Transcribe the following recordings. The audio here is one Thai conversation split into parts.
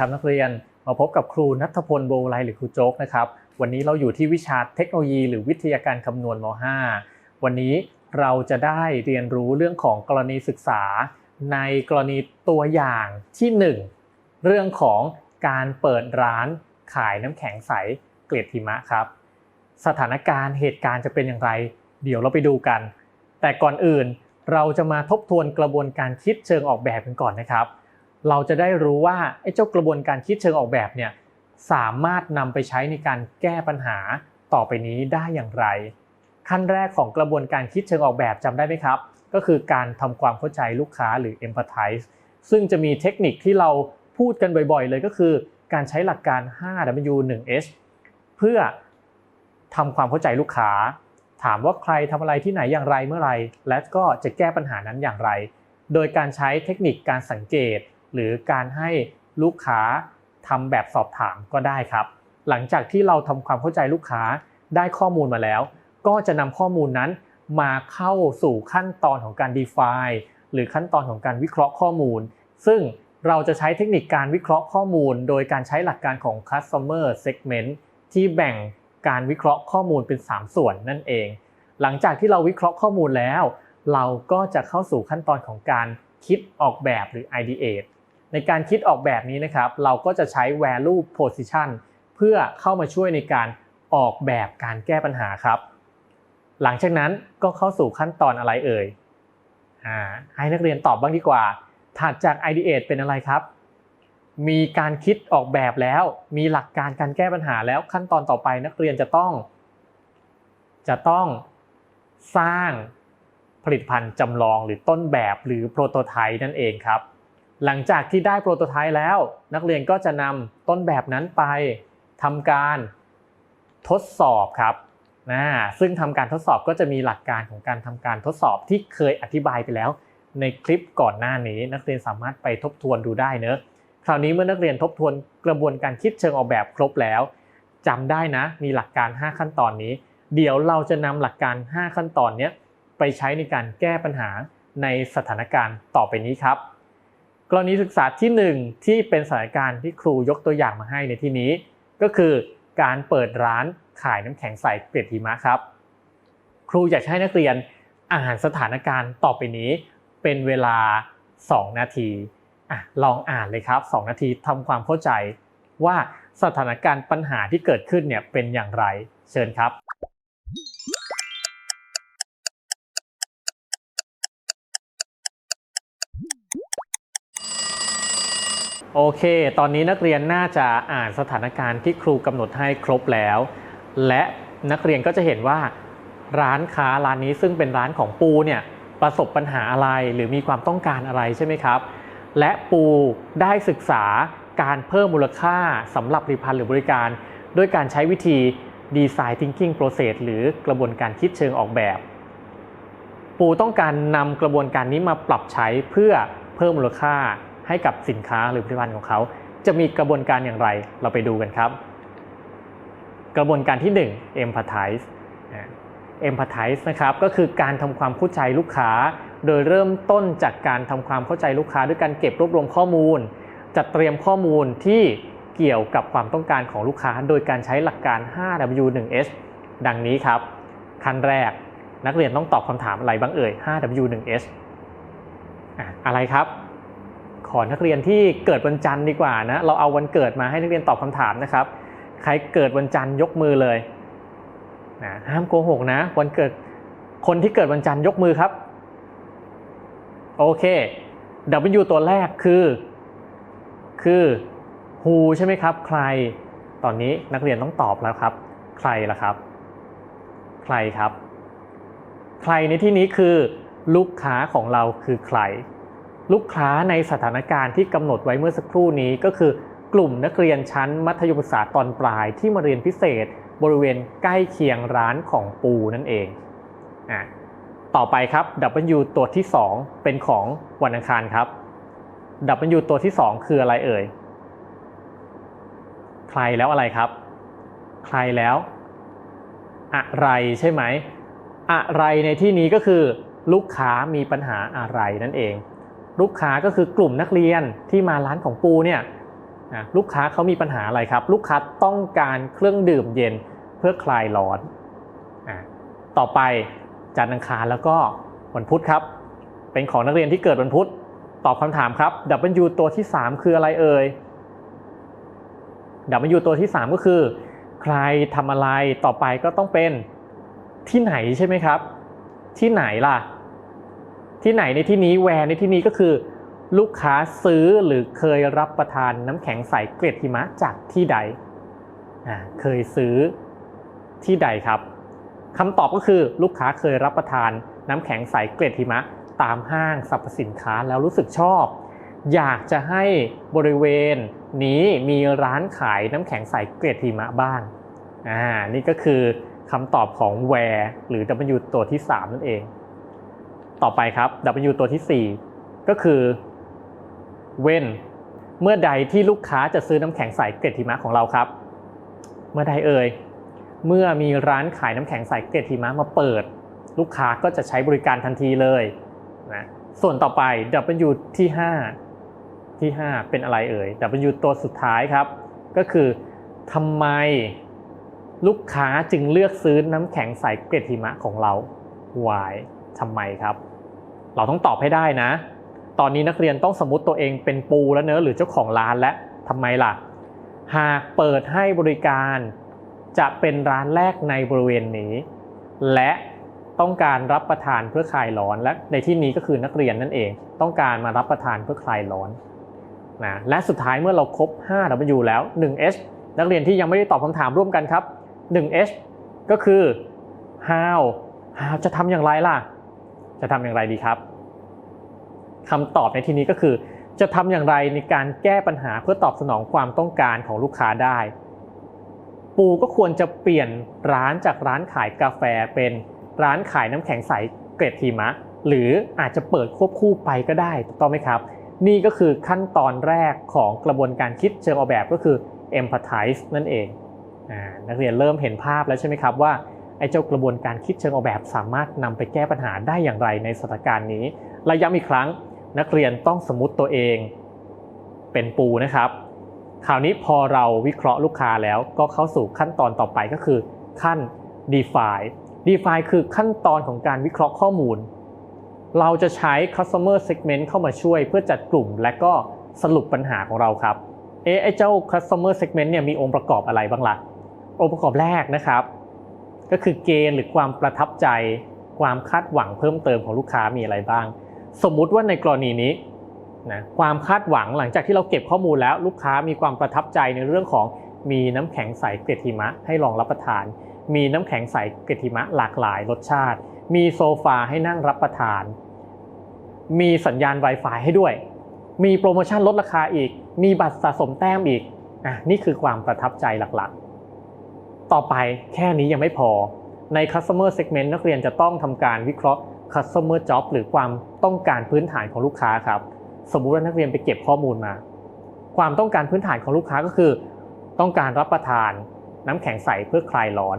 ครับนักเรียนมาพบกับครูนัทพลโบไลหรือครูโจ๊กนะครับ วันนี้เราอยู่ที่วิชาเทคโนโลยี หรือวิทยาการคำนวณม .5 วันนี้เราจะได้เรียนรู้เรื่องของกรณีศึกษา ในกรณีตัวอย่างที่ 1 เรื่องของการเปิดร้านขายน้ำแข็งใสเกล็ดหิมะครับ สถานการณ์เหตุการณ์จะเป็นอย่างไร เดี๋ยวเราไปดูกัน แต่ก่อนอื่นเราจะมาทบทวนกระบวนการคิดเชิงออกแบบกันก่อนนะครับ เราจะได้รู้ว่าไอ้เจ้ากระบวนการคิดเชิงออกแบบเนี่ยสามารถนำไปใช้ในการแก้ปัญหาต่อไปนี้ได้อย่างไร ขั้นแรกของกระบวนการคิดเชิงออกแบบจำได้ไหมครับ ก็คือการทำความเข้าใจลูกค้าหรือ empathize ซึ่งจะมีเทคนิคที่เราพูดกันบ่อยๆ เลยก็คือการใช้หลักการ 5W 1H เพื่อทำความเข้าใจลูกค้า ถามว่าใครทำอะไรที่ไหนอย่างไรเมื่อไร และก็จะแก้ปัญหานั้นอย่างไร โดยการใช้เทคนิคการสังเกต หรือการให้ลูกค้าทำแบบสอบถามก็ได้ครับ หลังจากที่เราทำความเข้าใจลูกค้าได้ข้อมูลมาแล้ว ก็จะนำข้อมูลนั้นมาเข้าสู่ขั้นตอนของการ define หรือขั้นตอนของการวิเคราะห์ข้อมูล ซึ่งเราจะใช้เทคนิคการวิเคราะห์ข้อมูล โดยการใช้หลักการของ customer segment ที่แบ่งการวิเคราะห์ข้อมูลเป็น 3 ส่วนนั่นเอง หลังจากที่เราวิเคราะห์ข้อมูลแล้ว เราก็จะเข้าสู่ขั้นตอนของการคิดออกแบบหรือ ideate ในการคิดออกแบบนี้นะครับ เราก็จะใช้ value position เพื่อเข้ามาช่วยในการออกแบบการแก้ปัญหาครับ หลังจากนั้นก็เข้าสู่ขั้นตอนอะไรเอ่ยอให้นักเรียนตอบบ้างดีกว่า ถัดจาก ideate เป็นอะไรครับ มีการคิดออกแบบแล้ว มีหลักการการแก้ปัญหาแล้วขั้นตอนต่อไปนักเรียนจะต้อง จะต้องสร้างผลิตภัณฑ์จำลองหรือต้นแบบหรือโปรโตไทป์นั่นเองครับ หลังจากที่ได้โปรโตไทป์แล้ว นักเรียนก็จะนำต้นแบบนั้นไปทำการทดสอบครับนะซึ่งทำการทดสอบก็จะมีหลักการของการทำการทดสอบที่เคยอธิบายไปแล้ว ในคลิปก่อนหน้านี้ นักเรียนสามารถไปทบทวนดูได้เนอะคราวนี้เมื่อนักเรียนทบทวนกระบวนการคิดเชิงออกแบบครบแล้วจำได้นะ มีหลักการ 5 ขั้นตอนนี้ เดี๋ยวเราจะนำหลักการ 5 ขั้นตอนนี้ไปใช้ในการแก้ปัญหาในสถานการณ์ต่อไปนี้ครับ กรณีศึกษาที่ 1 ที่เป็นสถานการณ์ที่ครูยกตัวอย่างมาให้ในที่นี้ ก็คือการเปิดร้านขายน้ำแข็งใสเกล็ดหิมะครับ ครูอยากให้นักเรียนอ่านสถานการณ์ต่อไปนี้เป็นเวลา 2 นาทีอะลองอ่านเลยครับ 2 นาทีทำความเข้าใจว่าสถานการณ์ปัญหาที่เกิดขึ้นเนี่ยเป็นอย่างไรเชิญครับ โอเค ตอนนี้นักเรียนน่าจะอ่านสถานการณ์ที่ครูกำหนดให้ครบแล้ว และนักเรียนก็จะเห็นว่า ร้านค้าร้านนี้ซึ่งเป็นร้านของปูเนี่ยประสบปัญหาอะไรหรือมีความต้องการอะไรใช่ไหมครับ และปูได้ศึกษาการเพิ่มมูลค่าสำหรับผลิตภัณฑ์หรือบริการ ด้วยการใช้วิธี Design Thinking Process หรือกระบวนการคิดเชิงออกแบบ ปูต้องการนำกระบวนการนี้มาปรับใช้เพื่อเพิ่มมูลค่า ให้กับสินค้าหรือผลิตภัณฑ์ของเขา จะมีกระบวนการอย่างไรเราไปดูกันครับ กระบวนการที่ 1 empathize empathize นะครับก็คือการทำความเข้าใจลูกค้า โดยเริ่มต้นจากการทำความเข้าใจลูกค้า ด้วยการเก็บรวบรวมข้อมูล จัดเตรียมข้อมูลที่เกี่ยวกับความต้องการของลูกค้า โดยการใช้หลักการ 5W 1H ดังนี้ครับขั้นแรกนักเรียนต้องตอบคำถามอะไรบ้างเอ่ย 5W 1H อะไรครับ ขอนักเรียนที่เกิดวันจันทร์ดีกว่านะ เราเอาวันเกิดมาให้นักเรียนตอบคำถามนะครับ ใครเกิดวันจันทร์ยกมือเลยนะห้ามโกหกนะ วันเกิดคนที่เกิดวันจันทร์ยกมือครับ โอเค W ตัวแรกคือ คือ who ใช่ไหมครับ ใคร ตอนนี้นักเรียนต้องตอบแล้วครับ ใครล่ะครับ ใครครับ ใครในที่นี้คือลูกค้าของเราคือใคร ลูกค้าในสถานการณ์ที่กำหนดไว้เมื่อสักครู่นี้ก็คือกลุ่มนักเรียนชั้นมัธยมศึกษาตอนปลายที่มาเรียนพิเศษ บริเวณใกล้เคียงร้านของปูนั่นเองอะต่อไปครับ W ตัวที่ 2 เป็นของวันอังคารครับ W ตัวที่ 2 คืออะไรเอ่ย ใครแล้วอะไรครับ ใครแล้ว อะไรใช่ไหม อะไรในที่นี้ก็คือลูกค้ามีปัญหาอะไรนั่นเอง ลูกค้าก็คือกลุ่มนักเรียนที่มาร้านของปูเนี่ยนะลูกค้าเขามีปัญหาอะไรครับ ลูกค้าต้องการเครื่องดื่มเย็นเพื่อคลายร้อนอต่อไปจันทร์อังคารแล้วก็วันพุธครับ เป็นของนักเรียนที่เกิดวันพุธตอบคำถามครับ W ตัวที่ 3 คืออะไรเอ่ย W ตัวที่ 3 ก็คือ ใครทำอะไรต่อไปก็ต้องเป็นที่ไหนใช่ไหมครับ ที่ไหนล่ะ ที่ไหนในที่นี้แวร์ในที่นี้ก็คือ ลูกค้าซื้อหรือเคยรับประทานน้ำแข็งใสเกล็ดหิมะจากที่ใดเคยซื้อที่ใดครับคำตอบก็คือลูกค้าเคยรับประทานน้ำแข็งใสเกล็ดหิมะ ตามห้างสรรพสินค้าแล้วรู้สึกชอบ อยากจะให้บริเวณนี้มีร้านขายน้ำแข็งใสเกล็ดหิมะบ้างอ่านี่ก็คือคำตอบของ where หรือ W ตัวที่ 3 นั่นเอง ต่อไปครับ W ตัวทีสี่ 4 ก็คือ when เมื่อใดที่ลูกค้าจะซื้อน้ำแข็งใสเกล็ดหิมะของเราครับ เมื่อใดเอ่ยเมื่อมีร้านขายน้ำแข็งใสเกล็ดหิมะมาเปิด ลูกค้าก็จะใช้บริการทันทีเลยนะส่วนต่อไป W ที่ 5 ที่ 5 เป็นอะไรเอ่ย W ตัวสุดท้ายครับ ก็คือทำไมลูกค้าจึงเลือกซื้อน้ำแข็งใสเกล็ดหิมะของเรา Why ทำไมครับ เราต้องตอบให้ได้นะ ตอนนี้นักเรียนต้องสมมติตัวเองเป็นปูแล้วเนอะหรือเจ้าของร้านและทำไมล่ะ หากเปิดให้บริการจะเป็นร้านแรกในบริเวณนี้ และต้องการรับประทานเพื่อคลายร้อน และในที่นี้ก็คือนักเรียนนั่นเอง ต้องการมารับประทานเพื่อคลายร้อนนะและสุดท้ายเมื่อเราครบ 5W แล้ว 1H นักเรียนที่ยังไม่ได้ตอบคำถามร่วมกันครับ 1H ก็คือ how how จะทำอย่างไรล่ะ จะทำอย่างไรดีครับคำตอบในที่นี้ก็คือ จะทำอย่างไรในการแก้ปัญหาเพื่อตอบสนองความต้องการของลูกค้าได้ ปูก็ควรจะเปลี่ยนร้านจากร้านขายกาแฟเป็นร้านขายน้ำแข็งใสเกรดหิมะ หรืออาจจะเปิดควบคู่ไปก็ได้ถูกต้องไหมครับ นี่ก็คือขั้นตอนแรกของกระบวนการคิดเชิงออกแบบก็คือ empathize นั่นเองอนักเรียนเริ่มเห็นภาพแล้วใช่ไหมครับว่า ไอ้เจ้ากระบวนการคิดเชิงออกแบบสามารถนำไปแก้ปัญหาได้อย่างไรในสถานการณ์นี้และย้ำอีกครั้งนักเรียนต้องสมมติตัวเองเป็นปูนะครับ คราวนี้พอเราวิเคราะห์ลูกค้าแล้วก็เข้าสู่ขั้นตอนต่อไปก็คือขั้น define define คือขั้นตอนของการวิเคราะห์ข้อมูล เราจะใช้ customer segment เข้ามาช่วยเพื่อจัดกลุ่มและก็สรุปปัญหาของเราครับเอ๊ะไอ้เจ้า customer segment เนี่ยมีองค์ประกอบอะไรบ้างละ่ะองค์ประกอบแรกนะครับ ก็คือเกณฑ์หรือความประทับใจ ความคาดหวังเพิ่มเติมของลูกค้ามีอะไรบ้าง สมมุติว่าในกรณีนี้นะความคาดหวังหลังจากที่เราเก็บข้อมูลแล้วลูกค้ามีความประทับใจในเรื่องของมีน้ำแข็งใสเกล็ดหิมะให้ลองรับประทาน มีน้ำแข็งใสเกล็ดหิมะหลากหลายรสชาติ มีโซฟาให้นั่งรับประทาน มีสัญญาณ Wi-Fi ให้ด้วย มีโปรโมชั่นลดราคาอีก มีบัตรสะสมแต้มอีกอะนี่คือความประทับใจหลัก ต่อไปแค่นี้ยังไม่พอ ใน customer segment นักเรียนจะต้องทำการวิเคราะห์ customer job หรือความต้องการพื้นฐานของลูกค้าครับ สมมุติว่านักเรียนไปเก็บข้อมูลมา ความต้องการพื้นฐานของลูกค้าก็คือ ต้องการรับประทาน น้ำแข็งใสเพื่อคลายร้อน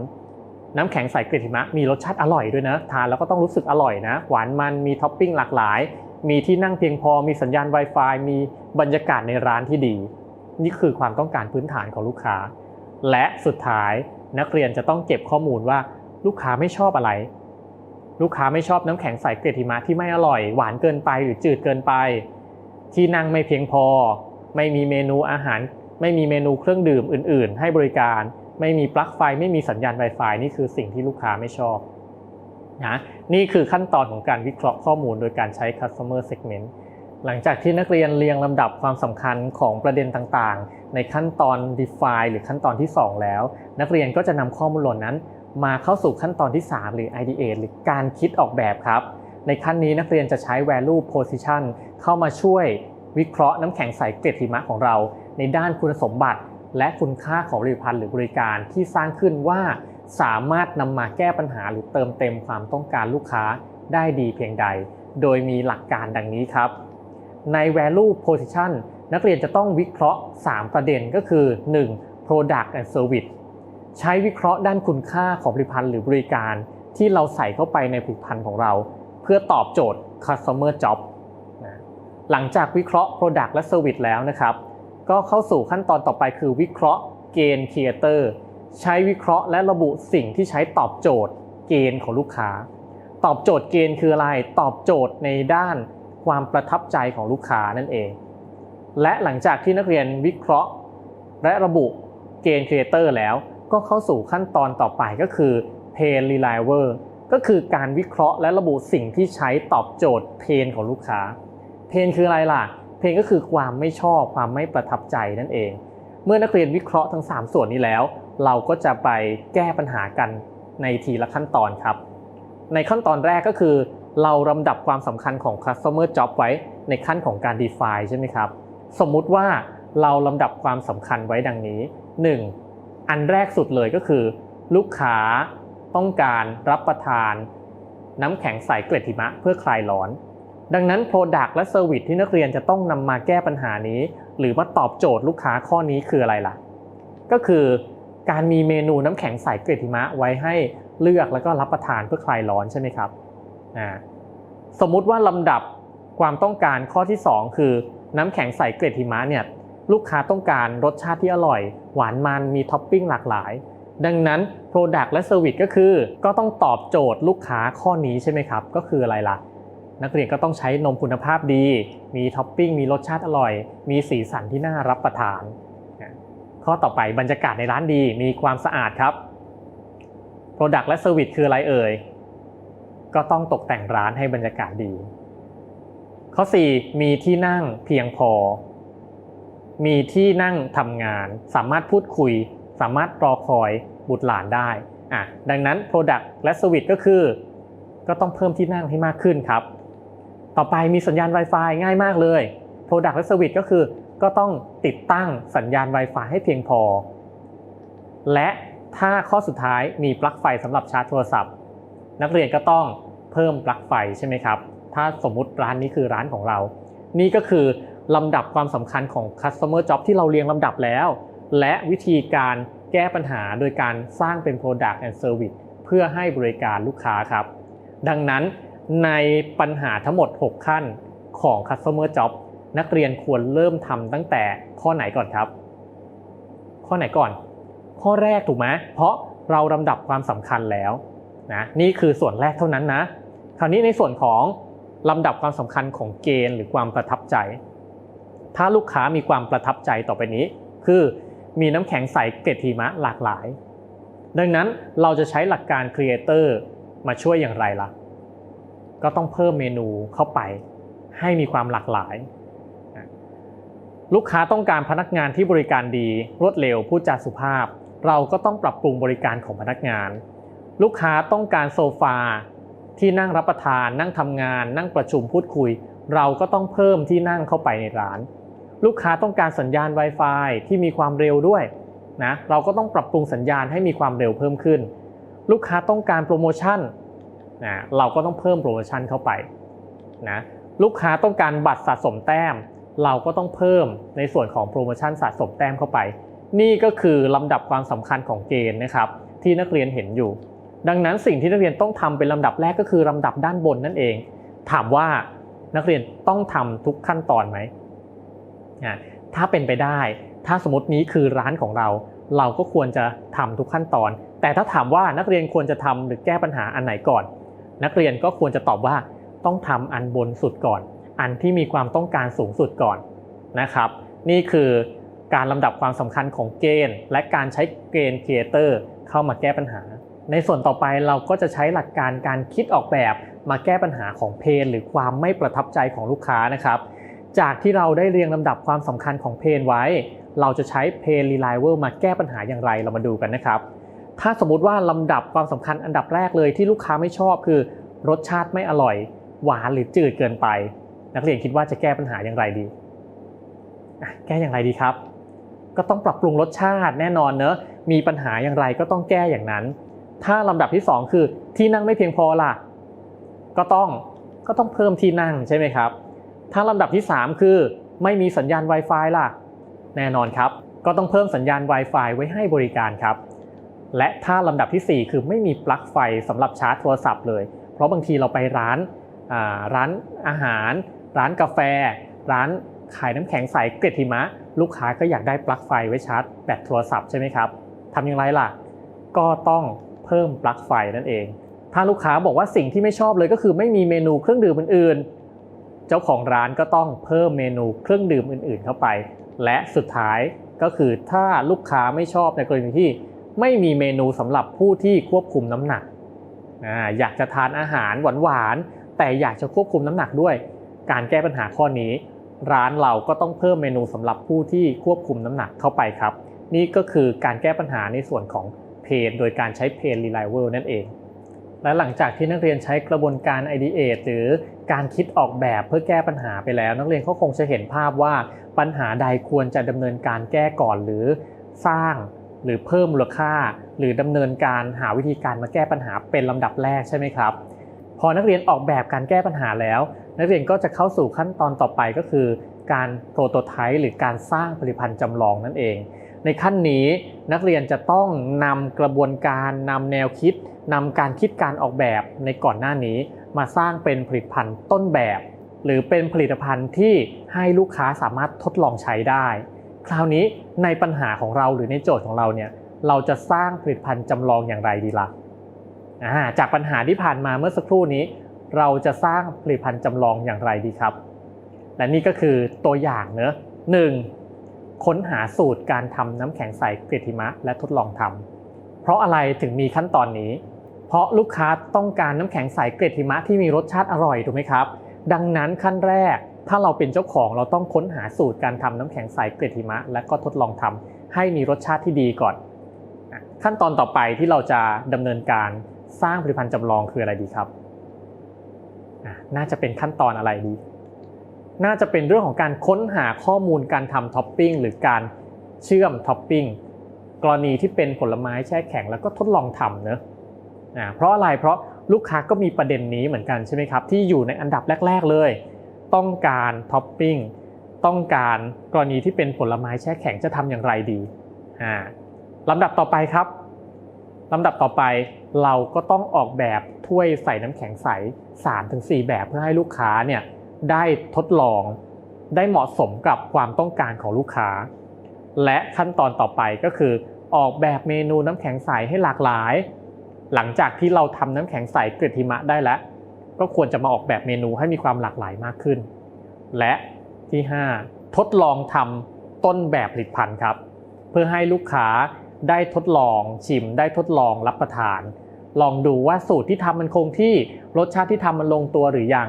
น้ำแข็งใสเกล็ดหิมะมีรสชาติอร่อยด้วยนะทานแล้วก็ต้องรู้สึกอร่อยนะ หวานมันมีท็อปปิ้งหลากหลาย มีที่นั่งเพียงพอ มีสัญญาณ Wi-Fi มีบรรยากาศในร้านที่ดี นี่คือความต้องการพื้นฐานของลูกค้า และสุดท้าย นักเรียนจะต้องเก็บข้อมูลว่าลูกค้าไม่ชอบอะไร ลูกค้าไม่ชอบน้ำแข็งใสเกล็ดหิมะที่ไม่อร่อย หวานเกินไปหรือจืดเกินไป ที่นั่งไม่เพียงพอ ไม่มีเมนูอาหาร ไม่มีเมนูเครื่องดื่มอื่น ๆ ให้บริการ ไม่มีปลั๊กไฟ ไม่มีสัญญาณ Wi-Fi นี่คือสิ่งที่ลูกค้าไม่ชอบนะนี่คือขั้นตอนของการวิเคราะห์ข้อมูลโดยการใช้ customer segment หลังจากที่นักเรียนเรียงลำดับความสำคัญของประเด็นต่างๆ ในขั้นตอน define หรือขั้นตอนที่ 2 แล้ว นักเรียนก็จะนำข้อมูลหล่านั้น มาเข้าสู่ขั้นตอนที่ 3 หรือ ideate หรือการคิดออกแบบครับ ในขั้นนี้นักเรียนจะใช้ value position เข้ามาช่วยวิเคราะห์น้ำแข็งใสเกล็ดหิมะของเรา ในด้านคุณสมบัติ และคุณค่าของผลิตภัณฑ์หรือบริการที่สร้างขึ้นว่า สามารถนำมาแก้ปัญหาหรือเติมเต็มความต้องการลูกค้าได้ดีเพียงใด โดยมีหลักการดังนี้ครับ ใน value position นักเรียนจะต้องวิเคราะห์ 3 ประเด็นก็คือ 1. product and service ใช้วิเคราะห์ด้านคุณค่าของผลิตภัณฑ์หรือบริการ ที่เราใส่เข้าไปในผลิตภัณฑ์ของเรา เพื่อตอบโจทย์ customer job นะหลังจากวิเคราะห์ product และ service แล้วนะครับ ก็เข้าสู่ขั้นตอนต่อไปคือวิเคราะห์เกณฑ์ครีเอเตอร์ใช้วิเคราะห์และระบุสิ่งที่ใช้ตอบโจทย์เกณฑ์ของลูกค้า ตอบโจทย์เกณฑ์คืออะไร ตอบโจทย์ในด้าน ความประทับใจของลูกค้านั่นเอง และหลังจากที่นักเรียนวิเคราะห์ และระบุเกณฑ์ครีเอเตอร์แล้วก็เข้าสู่ขั้นตอนต่อไปก็คือ Pain Reliver ก็คือการวิเคราะห์และระบุสิ่งที่ใช้ตอบโจทย์เพนของลูกค้า เพนคืออะไรล่ะ เพนก็คือความไม่ชอบความไม่ประทับใจนั่นเอง เมื่อนักเรียนวิเคราะห์ทั้ง 3 ส่วนนี้แล้ว เราก็จะไปแก้ปัญหากันในทีละขั้นตอนครับ ในขั้นตอนแรกก็คือ เราลำดับความสำคัญของ customer job ไว้ในขั้นของการ define ใช่ไหมครับ สมมุติว่าเราลำดับความสำคัญไว้ดังนี้ 1. อันแรกสุดเลยก็คือ ลูกค้าต้องการรับประทาน น้ำแข็งใสเกล็ดหิมะเพื่อคลายร้อน ดังนั้น Product และ Service ที่นักเรียนจะต้องนำมาแก้ปัญหานี้ หรือมาตอบโจทย์ลูกค้าข้อนี้คืออะไรล่ะ ก็คือการมีเมนูน้ำแข็งใสเกล็ดหิมะไว้ให้เลือกแล้วก็รับประทานเพื่อคลายร้อนใช่ไหมครับ สมมุติว่าลำดับความต้องการข้อที่ 2 คือน้ำแข็งใสเกล็ดหิมะเนี่ยลูกค้าต้องการรสชาติที่อร่อย หวานมันมีท็อปปิ้งหลากหลาย ดังนั้น Product และ Service ก็คือ ก็ต้องตอบโจทย์ลูกค้าข้อนี้ใช่ไหมครับ ก็คืออะไรล่ะ นักเรียนก็ต้องใช้นมคุณภาพดี มีท็อปปิ้งมีรสชาติอร่อย มีสีสันที่น่ารับประทาน ข้อต่อไปบรรยากาศในร้านดีมีความสะอาดครับ Product และ Service คืออะไรเอ่ย ก็ต้องตกแต่งร้านให้บรรยากาศดี ข้อ 4 มีที่นั่งเพียงพอ มีที่นั่งทำงาน สามารถพูดคุย สามารถรอคอยบุตรหลานได้อะดังนั้น Product และ Service ก็คือ ก็ต้องเพิ่มที่นั่งให้มากขึ้นครับ ต่อไปมีสัญญาณ Wi-Fi ง่ายมากเลย Product และ Service ก็คือก็ต้องติดตั้งสัญญาณ Wi-Fi ให้เพียงพอ และถ้าข้อสุดท้ายมีปลั๊กไฟสำหรับชาร์จโทรศัพท์ นักเรียนก็ต้องเพิ่มปลั๊กไฟใช่ไหมครับ ถ้าสมมุติร้านนี้คือร้านของเรา นี่ก็คือลำดับความสำคัญของ customer job ที่เราเรียงลำดับแล้ว และวิธีการแก้ปัญหาโดยการสร้างเป็น product and service เพื่อให้บริการลูกค้าครับ ดังนั้นในปัญหาทั้งหมด 6 ขั้นของ customer job นักเรียนควรเริ่มทำตั้งแต่ข้อไหนก่อนครับ ข้อไหนก่อน ข้อแรกถูกไหมเพราะเราลำดับความสำคัญแล้ว นะนี่คือส่วนแรกเท่านั้นนะคราวนี้ในส่วนของลำดับความสำคัญของเกณฑ์หรือความประทับใจ ถ้าลูกค้ามีความประทับใจต่อไปนี้ คือมีน้ำแข็งใสเกล็ดหิมะหลากหลาย ดังนั้นเราจะใช้หลักการ Creator มาช่วยอย่างไรล่ะ ก็ต้องเพิ่มเมนูเข้าไปให้มีความหลากหลาย ลูกค้าต้องการพนักงานที่บริการดี รวดเร็วพูดจาสุภาพ เราก็ต้องปรับปรุงบริการของพนักงาน ลูกค้าต้องการโซฟาที่นั่งรับประทาน นั่งทำงาน นั่งประชุมพูดคุย เราก็ต้องเพิ่มที่นั่งเข้าไปในร้าน ลูกค้าต้องการสัญญาณ Wi-Fi ที่มีความเร็วด้วยนะเราก็ต้องปรับปรุงสัญญาณให้มีความเร็วเพิ่มขึ้น ลูกค้าต้องการโปรโมชั่นนะเราก็ต้องเพิ่มโปรโมชั่นเข้าไปนะลูกค้าต้องการบัตรสะสมแต้ม เราก็ต้องเพิ่มในส่วนของโปรโมชั่นสะสมแต้มเข้าไป นี่ก็คือลำดับความสำคัญของเกณฑ์นะครับ ที่นักเรียนเห็นอยู่ ดังนั้นสิ่งที่นักเรียนต้องทำเป็นลำดับแรกก็คือลำดับด้านบนนั่นเอง ถามว่านักเรียนต้องทำทุกขั้นตอนไหมถ้าเป็นไปได้ ถ้าสมมตินี้คือร้านของเรา เราก็ควรจะทำทุกขั้นตอน แต่ถ้าถามว่านักเรียนควรจะทำหรือแก้ปัญหาอันไหนก่อน นักเรียนก็ควรจะตอบว่าต้องทำอันบนสุดก่อน อันที่มีความต้องการสูงสุดก่อนนะครับ นี่คือการลำดับความสำคัญของเกณฑ์ และการใช้เกณฑ์ครีเอเตอร์เข้ามาแก้ปัญหา ในส่วนต่อไปเราก็จะใช้หลักการการคิดออกแบบมาแก้ปัญหาของเพนหรือความไม่ประทับใจของลูกค้านะครับ จากที่เราได้เรียงลำดับความสำคัญของเพนไว้ เราจะใช้เพนรีไลเวอร์มาแก้ปัญหาอย่างไรเรามาดูกันนะครับ ถ้าสมมุติว่าลำดับความสำคัญอันดับแรกเลยที่ลูกค้าไม่ชอบคือ รสชาติไม่อร่อย หวานหรือจืดเกินไป นักเรียนคิดว่าจะแก้ปัญหาอย่างไรดีแก้อย่างไรดีครับ ก็ต้องปรับปรุงรสชาติแน่นอนเนอะมีปัญหาอย่างไรก็ต้องแก้อย่างนั้น ถ้าลำดับที่ 2 คือที่นั่งไม่เพียงพอล่ะ ก็ต้องก็ต้องเพิ่มที่นั่งใช่ไหมครับ ถ้าลำดับที่ 3 คือ ไม่มีสัญญาณ Wi-Fi ล่ะ แน่นอนครับ ก็ต้องเพิ่มสัญญาณ Wi-Fi ไว้ให้บริการครับ และถ้าลำดับที่ 4 คือไม่มีปลั๊กไฟสำหรับชาร์จโทรศัพท์เลย เพราะบางทีเราไปร้านร้านอาหาร ร้านกาแฟ ร้านขายน้ำแข็งใสเกล็ดหิมะ ลูกค้าก็อยากได้ปลั๊กไฟไว้ชาร์จแบตโทรศัพท์ใช่ไหมครับทำอย่างไรล่ะ ก็ต้อง พิ่มปลั๊กไฟนั่นเอง ถ้าลูกค้าบอกว่าสิ่งที่ไม่ชอบเลยก็คือไม่มีเมนูเครื่องดื่มอื่นๆ เจ้าของร้านก็ต้องเพิ่มเมนูเครื่องดื่มอื่นๆ เข้าไป และสุดท้ายก็คือถ้าลูกค้าไม่ชอบในกรณีที่ไม่มีเมนูสำหรับผู้ที่ควบคุมน้ำหนักออยากจะทานอาหารหวานๆแต่อยากจะควบคุมน้ำหนักด้วย การแก้ปัญหาข้อนี้ ร้านเราก็ต้องเพิ่มเมนูสำหรับผู้ที่ควบคุมน้ำหนักเข้าไปครับ นี่ก็คือการแก้ปัญหาในส่วนของ นโดยการใช้เพนรีไลเวอร์นั่นเอง และหลังจากที่นักเรียนใช้กระบวนการ ideate หรือการคิดออกแบบเพื่อแก้ปัญหาไปแล้ว นักเรียนก็คงจะเห็นภาพว่าปัญหาใดควรจะดำเนินการแก้ก่อนหรือสร้างหรือเพิ่มมูลค่า หรือดำเนินการหาวิธีการมาแก้ปัญหาเป็นลำดับแรกใช่ไหมครับ พอนักเรียนออกแบบการแก้ปัญหาแล้ว นักเรียนก็จะเข้าสู่ขั้นตอนต่อไปก็คือ การโปรโตไทป์หรือการสร้างผลิตภัณฑ์จำลองนั่นเอง ในขั้นนี้นักเรียนจะต้องนำกระบวนการนำแนวคิดนำการคิดการออกแบบในก่อนหน้านี้ มาสร้างเป็นผลิตภัณฑ์ต้นแบบ หรือเป็นผลิตภัณฑ์ที่ให้ลูกค้าสามารถทดลองใช้ได้ คราวนี้ในปัญหาของเราหรือในโจทย์ของเราเนี่ยเราจะสร้างผลิตภัณฑ์จำลองอย่างไรดีละ่ะจากปัญหาที่ผ่านมาเมื่อสักครู่นี้ เราจะสร้างผลิตภัณฑ์จำลองอย่างไรดีครับ และนี่ก็คือตัวอย่างเนอะหนึ่ง ค้นหาสูตรการทำน้ำแข็งใสเกล็ดหิมะและทดลองทำเพราะอะไรถึงมีขั้นตอนนี้ เพราะลูกค้าต้องการน้ำแข็งใสเกล็ดหิมะที่มีรสชาติอร่อยถูกไหมครับ ดังนั้นขั้นแรก ถ้าเราเป็นเจ้าของเราต้องค้นหาสูตรการทำน้ำแข็งใสเกล็ดหิมะ และก็ทดลองทำให้มีรสชาติที่ดีก่อน ขั้นตอนต่อไปที่เราจะดำเนินการสร้างผลิตภัณฑ์จำลองคืออะไรดีครับน่าจะเป็นขั้นตอนอะไรดี น่าจะเป็นเรื่องของการค้นหาข้อมูลการทำท็อปปิ้งหรือการเชื่อมท็อปปิ้งกรณีที่เป็นผลไม้แช่แข็งแล้วก็ทดลองทำเนอะะเพราะอะไรเพราะลูกค้าก็มีประเด็นนี้เหมือนกันใช่ไหมครับที่อยู่ในอันดับแรก ๆเลย ต้องการท็อปปิ้งต้องการกรณีที่เป็นผลไม้แช่แข็งจะทำอย่างไรดีอ่าลำดับต่อไปครับลำดับต่อไปเราก็ต้องออกแบบถ้วยใส่น้ำแข็งใส 3-4 แบบเพื่อให้ลูกค้าเนี่ย ได้ทดลอง ได้เหมาะสมกับความต้องการของลูกค้า และขั้นตอนต่อไปก็คือออกแบบเมนูน้ำแข็งใสให้หลากหลาย หลังจากที่เราทำน้ำแข็งใสเกล็ดหิมะได้แล้ว ก็ควรจะมาออกแบบเมนูให้มีความหลากหลายมากขึ้น และที่ 5 ทดลองทำต้นแบบผลิตภัณฑ์ครับ เพื่อให้ลูกค้าได้ทดลองชิม ได้ทดลองรับประทาน ลองดูว่าสูตรที่ทำมันคงที่รสชาติที่ทำมันลงตัวหรือยัง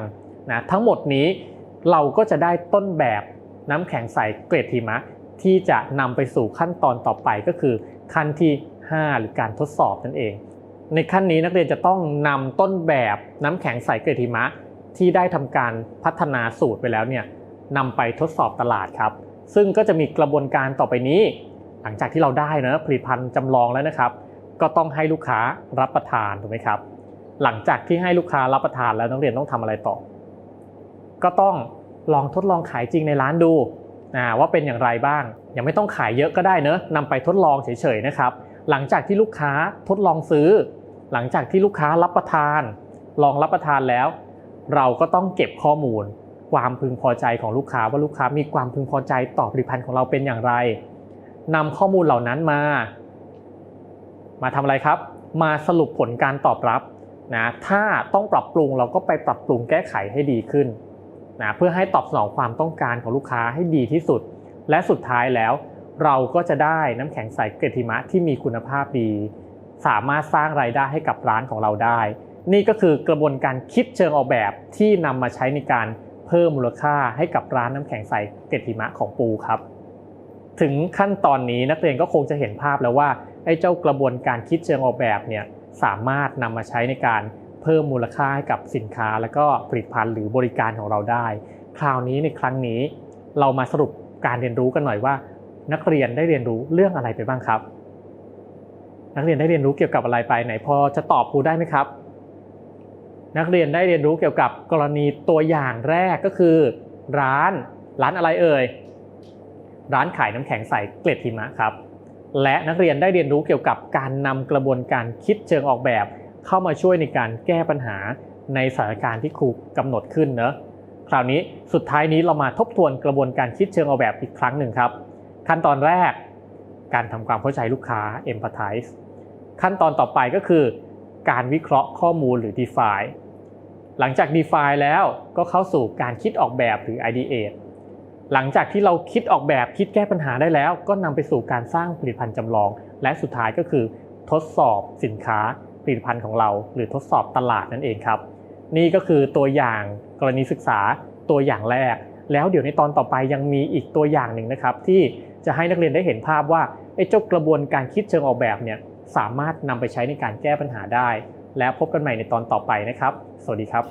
นะทั้งหมดนี้เราก็จะได้ต้นแบบน้ำแข็งใสเกรดหิมะ ที่จะนำไปสู่ขั้นตอนต่อไปก็คือขั้นที่ 5 หรือการทดสอบนั่นเอง ในขั้นนี้นักเรียนจะต้องนำต้นแบบน้ำแข็งใสเกรดหิมะ ที่ได้ทำการพัฒนาสูตรไปแล้วเนี่ยนำไปทดสอบตลาดครับ ซึ่งก็จะมีกระบวนการต่อไปนี้ หลังจากที่เราได้นะผลิตภัณฑ์จำลองแล้วนะครับ ก็ต้องให้ลูกค้ารับประทานถูกไหมครับ หลังจากที่ให้ลูกค้ารับประทานแล้วนักเรียนต้องทำอะไรต่อ ก็ต้องลองทดลองขายจริงในร้านดูว่าเป็นอย่างไรบ้าง ยังไม่ต้องขายเยอะก็ได้เนอะนำไปทดลองเฉยๆนะครับ หลังจากที่ลูกค้าทดลองซื้อ หลังจากที่ลูกค้ารับประทาน ลองรับประทานแล้ว เราก็ต้องเก็บข้อมูล ความพึงพอใจของลูกค้าว่าลูกค้ามีความพึงพอใจต่อผลิตภัณฑ์ของเราเป็นอย่างไรนำข้อมูลเหล่านั้นมา มาทำอะไรครับ มาสรุปผลการตอบรับนะถ้าต้องปรับปรุงเราก็ไปปรับปรุงแก้ไขให้ดีขึ้น นะเพื่อให้ตอบสนองความต้องการของลูกค้าให้ดีที่สุด และสุดท้ายแล้ว เราก็จะได้น้ำแข็งใสเกรดหิมะที่มีคุณภาพดี สามารถสร้างรายได้ให้กับร้านของเราได้ นี่ก็คือกระบวนการคิดเชิงออกแบบที่นำมาใช้ในการเพิ่มมูลค่าให้กับร้านน้ำแข็งใสเกรดหิมะของปูครับ ถึงขั้นตอนนี้นักเรียนก็คงจะเห็นภาพแล้วว่าไอ้เจ้ากระบวนการคิดเชิงออกแบบเนี่ยสามารถนำมาใช้ในการ เพิ่มมูลค่าให้กับสินค้า และก็ผลิตภัณฑ์หรือบริการของเราได้ คราวนี้ในครั้งนี้ เรามาสรุปการเรียนรู้กันหน่อยว่า นักเรียนได้เรียนรู้เรื่องอะไรไปบ้างครับ นักเรียนได้เรียนรู้เกี่ยวกับอะไรไปไหนพอจะตอบครูได้ไหมครับ นักเรียนได้เรียนรู้เกี่ยวกับกรณีตัวอย่างแรกก็คือ ร้านร้านอะไรเอ่ยร้านขายน้ำแข็งใสเกล็ดหิมะครับ และนักเรียนได้เรียนรู้เกี่ยวกับการนำกระบวนการคิดเชิงออกแบบ เข้ามาช่วยในการแก้ปัญหาในสถานการณ์ที่ครูกำหนดขึ้นเนอะคราวนี้สุดท้ายนี้เรามาทบทวนกระบวนการคิดเชิงออกแบบอีกครั้งหนึ่งครับ ขั้นตอนแรก การทำความเข้าใจลูกค้า empathize ขั้นตอนต่อไปก็คือ การวิเคราะห์ข้อมูลหรือ define หลังจาก define แล้วก็เข้าสู่การคิดออกแบบหรือ ideate หลังจากที่เราคิดออกแบบคิดแก้ปัญหาได้แล้ว ก็นำไปสู่การสร้างผลิตภัณฑ์จำลอง และสุดท้ายก็คือ ทดสอบสินค้า ผลิตภัณฑ์ของเรา หรือทดสอบตลาดนั่นเองครับ นี่ก็คือตัวอย่างกรณีศึกษาตัวอย่างแรก แล้วเดี๋ยวในตอนต่อไปยังมีอีกตัวอย่างหนึ่งนะครับ ที่จะให้นักเรียนได้เห็นภาพว่าไอ้เจ้ากระบวนการคิดเชิงออกแบบเนี่ยสามารถนำไปใช้ในการแก้ปัญหาได้ แล้วพบกันใหม่ในตอนต่อไปนะครับ สวัสดีครับ